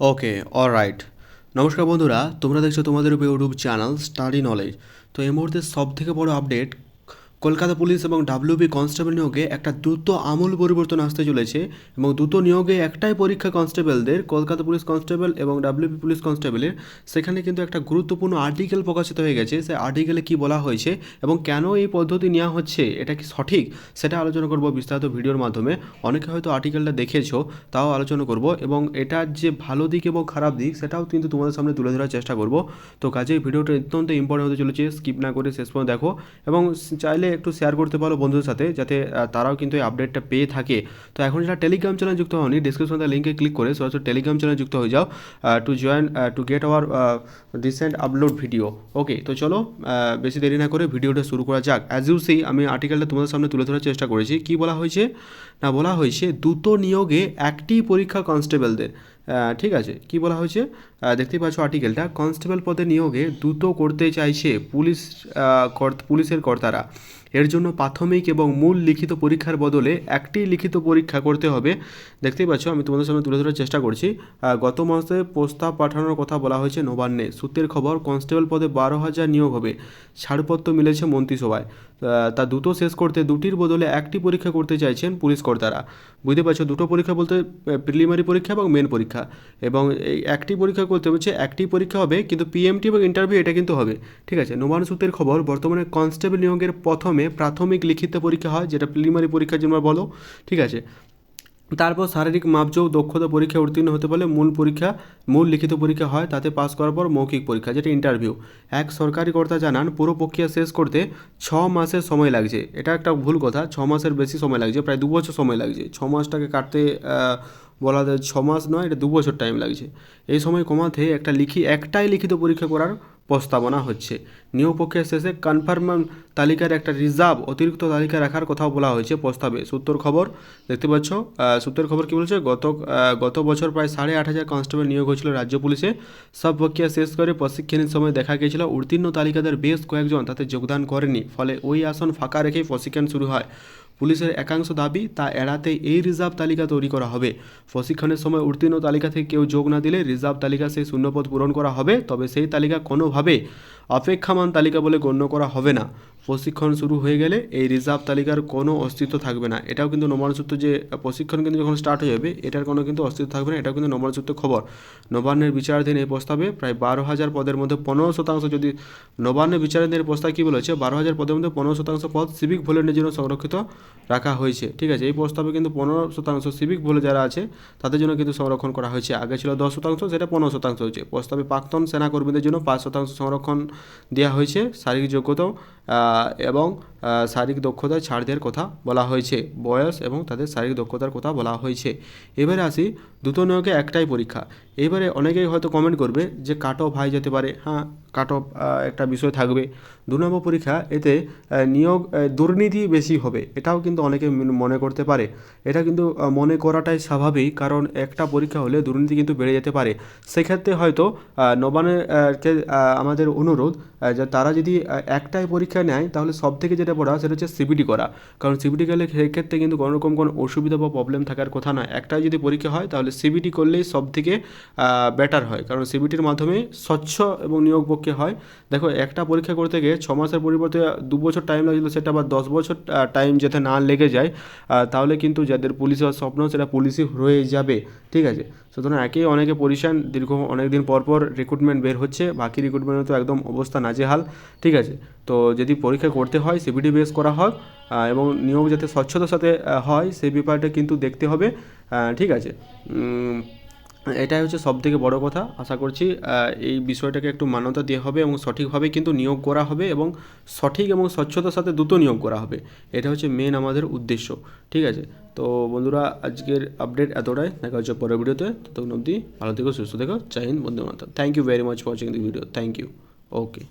Okay all right নমস্কার বন্ধুরা, তোমরা দেখছ তোমাদের ইউটিউব চ্যানেল স্টাডি নলেজ তো এই মুহূর্তে সব থেকে বড় আপডেট কলকাতা পুলিশ এবং ডাব্লিউবি কনস্টেবল নিয়োগে একটা দ্রুত আমূল পরিবর্তন আসতে চলেছে এবং দ্রুত নিয়োগে একটাই পরীক্ষা কনস্টেবলদের কলকাতা পুলিশ কনস্টেবল এবং ডাব্লিউবি পুলিশ কনস্টেবলের। সেখানে কিন্তু একটা গুরুত্বপূর্ণ আর্টিকেল প্রকাশিত হয়ে গেছে। সেই আর্টিকেলে কি বলা হয়েছে এবং কেন এই পদ্ধতি নেওয়া হচ্ছে, এটা কি সঠিক, সেটা আলোচনা করব বিস্তারিত ভিডিওর মাধ্যমে। অনেকে হয়তো আর্টিকেলটা দেখেছ, তাও আলোচনা করব এবং এটার যে ভালো দিক এবং খারাপ দিক, সেটাও কিন্তু তোমাদের সামনে তুলে ধরার চেষ্টা করব। তো কাজেই ভিডিওটা অত্যন্ত ইম্পর্টেন্ট হতে চলেছে স্কিপ না করে শেষ পর্যন্ত দেখো এবং চাইলে একটু শেয়ার করতে পারো বন্ধুদের সাথে, যাতে তারাও কিন্তু এই আপডেটটা পেয়ে থাকে। তো এখন যারা টেলিগ্রাম চ্যানেল যুক্ত হয়নি ডিসক্রিপশনে লিঙ্কে ক্লিক করে, সরাসরি টেলিগ্রাম চ্যানেল যুক্ত হয়ে যাও to join to get our recent upload video okay তো চলো বেশি দেরি না করে ভিডিওটা শুরু করা যাক। অ্যাজ ইউ সেই আমি আর্টিকেলটা তোমাদের সামনে তুলে ধরার চেষ্টা করেছি। কি বলা হয়েছে? না, বলা হয়েছে, দ্রুত নিয়োগে একটি পরীক্ষা কনস্টেবলদের ঠিক আছে, কি বলা হয়েছে? দেখতেই পাচ্ছ আর্টিকেলটা কনস্টেবল পদে নিয়োগে দ্রুত করতে চাইছে পুলিশ পুলিশের কর্তারা। এর জন্য প্রাথমিক এবং মূল লিখিত পরীক্ষার বদলে একটি লিখিত পরীক্ষা করতে হবে। দেখতেই পাচ্ছ, আমি তোমাদের সামনে তুলে ধরার চেষ্টা করছি। গত মাসে প্রস্তাব পাঠানোর কথা বলা হয়েছে নবান্নে। সূত্রের খবর, কনস্টেবল পদে বারো হাজার নিয়োগ হবে। ছাড়পত্র মিলেছে মন্ত্রিসভায়। তা দুটো শেষ করতে দুটির বদলে একটি পরীক্ষা করতে চাইছেন পুলিশ কর্তারা। বুঝতে পারছ, দুটো পরীক্ষা বলতে প্রিলিমারি পরীক্ষা এবং মেন পরীক্ষা। এবং এই একটি পরীক্ষা করতে হচ্ছে, একটি পরীক্ষা হবে, কিন্তু পিএমটি এবং ইন্টারভিউ এটা কিন্তু হবে। ঠিক আছে, নবান্ন সূত্রের খবর, বর্তমানে কনস্টেবল নিয়োগের প্রথমে প্রাথমিক লিখিত পরীক্ষা হয়, যেটা প্রিলিমারি পরীক্ষার জন্য বলো, ঠিক আছে? তারপর শারীরিক মাপজোক দক্ষতা পরীক্ষা উত্তীর্ণ হতে পারলে মূল পরীক্ষা, মূল লিখিত পরীক্ষা হয়, তাতে পাস করার পর মৌখিক পরীক্ষা, যেটা ইন্টারভিউ এক সরকারি কর্তা জানান, পুরো প্রক্রিয়া শেষ করতে ছ মাসের সময় লাগছে। এটা একটা ভুল কথা, ছ মাসের বেশি সময় লাগছে, প্রায় দু বছর সময় লাগছে। ছ মাসটাকে কাটতে বলা যায় ছ মাস নয়, এটা দু বছর টাইম লাগছে। এই সময় কমাতে একটা লিখি, একটাই লিখিত পরীক্ষা করার প্রস্তাবনা হচ্ছে। নিয়োগ প্রক্রিয়া শেষে কনফার্ম তালিকার একটা রিজার্ভ অতিরিক্ত তালিকা রাখার কথাও বলা হয়েছে প্রস্তাবে। সূত্র খবর, দেখতে পাচ্ছ সূত্রের খবর কি বলছে? গত গত বছর প্রায় সাড়ে আট হাজার কনস্টেবল নিয়োগ হয়েছিল রাজ্য পুলিশে। সব প্রক্রিয়া শেষ করে প্রশিক্ষণের সময় দেখা গিয়েছিল, উত্তীর্ণ তালিকাদের বেশ কয়েকজন তাতে যোগদান করেনি। ফলে ওই আসন ফাঁকা রেখেই প্রশিক্ষণ শুরু হয়। পুলিশের একাংশ দাবি, তা এড়াতে এই রিজার্ভ তালিকা তৈরি করা হবে। প্রশিক্ষণের সময় উত্তীর্ণ তালিকা থেকে কেউ যোগ না দিলে রিজার্ভ তালিকা সেই শূন্যপদ পূরণ করা হবে, তবে সেই তালিকা কোনোভাবে অপেক্ষামান তালিকা বলে গণ্য করা হবে না। প্রশিক্ষণ শুরু হয়ে গেলে এই রিজার্ভ তালিকার কোনো অস্তিত্ব থাকবে না। এটাও কিন্তু নবান্ন যে প্রশিক্ষণ কিন্তু যখন স্টার্ট হয়ে যাবে, এটার কোনো কিন্তু অস্তিত্ব থাকবে না, এটাও কিন্তু নবান্ন খবর। নবান্নের বিচারাধীন এই প্রস্তাবে প্রায় বারো হাজার পদের মধ্যে পনেরো শতাংশ যদি, নবান্নের বিচারাধীন প্রস্তাব কী বলেছে? বারো হাজার পদের মধ্যে পনেরো শতাংশ পদ সিভিক ভলেন্টের জন্য সংরক্ষিত। রাখা হয়েছে। ঠিক আছে এই প্রস্তাবে কিন্তু পনেরো শতাংশ সিভিক ভলে যারা আছে তাদের জন্য কিন্তু সংরক্ষণ করা হয়েছে। আগে ছিল দশ শতাংশ সেটা পনেরো শতাংশ হয়েছে। প্রস্তাবে প্রাক্তন সেনাকর্মীদের জন্য পাঁচ শতাংশ সংরক্ষণ দেওয়া হয়েছে শারীরিক যোগ্যতাও আহ, এবং শারীরিক দক্ষতায় ছাড় দেওয়ার কথা বলা হয়েছে। বয়স এবং তাদের শারীরিক দক্ষতার কথা বলা হয়েছে। এবারে আসি দুটো নিয়োগে একটাই পরীক্ষা। এবারে অনেকেই হয়তো কমেন্ট করবে যে কাট অফ হাই যেতে পারে। হ্যাঁ কাট অফ একটা বিষয় থাকবে। দু নম্বর পরীক্ষা এতে নিয়োগ দুর্নীতি বেশি হবে। এটাও কিন্তু অনেকে মনে করতে পারে। এটা কিন্তু মনে করাটাই স্বাভাবিক কারণ একটা পরীক্ষা হলে দুর্নীতি কিন্তু বেড়ে যেতে পারে। সেক্ষেত্রে হয়তো আহ, নবান্নের আহ, কে, আহ, আমাদের অনুরোধ যে তারা যদি একটাই পরীক্ষা নেয় তাহলে সব থেকে যেটা পড়া সেটা হচ্ছে সিবিটি করা। কারণ সিবিটি গেলে সেক্ষেত্রে কিন্তু কোনো রকম কোনো অসুবিধা বা প্রবলেম থাকার কথা নয়। একটাই যদি পরীক্ষা হয় তাহলে সিবিটি করলেই সব থেকে বেটার হয়। কারণ সিবিটির মাধ্যমে স্বচ্ছ এবং নিয়োগ হয়। দেখো, একটা পরীক্ষা করতে গিয়ে ছ মাসের পরিবর্তে দু বছর টাইম লাগছিল, সেটা আবার দশ বছর টাইম যাতে না লেগে যায় তাহলে কিন্তু যাদের পুলিশ হওয়ার স্বপ্ন, সেটা পুলিশই হয়ে যাবে, ঠিক আছে? সুতরাং একেই অনেকে পরিশান, দীর্ঘ অনেক দিন পর পর রিক্রুটমেন্ট বের হচ্ছে, বাকি রিক্রুটমেন্টে তো একদম অবস্থা নাজেহাল, ঠিক আছে? তো যদি পরীক্ষা করতে হয় সিবিটি বেস করা হয় এবং নিয়োগ যাতে স্বচ্ছতার সাথে হয়, সেই ব্যাপারটা কিন্তু দেখতে হবে ঠিক আছে? এটাই হচ্ছে সব থেকে বড় কথা। আশা করছি এই বিষয়টাকে একটু মান্যতা দেওয়া হবে এবং সঠিকভাবে কিন্তু নিয়োগ করা হবে এবং সঠিক এবং স্বচ্ছতার সাথে দ্রুত নিয়োগ করা হবে। এটা হচ্ছে মেন আমাদের উদ্দেশ্য, ঠিক আছে? তো বন্ধুরা, আজকের আপডেট এতটাই। দেখা হচ্ছে পরের ভিডিওতে। ততক্ষণ অব্দি ভালো থেকো, সুস্থ থেকো। চাইন বন্ধু মাতা thank you very much watching the video thank you okay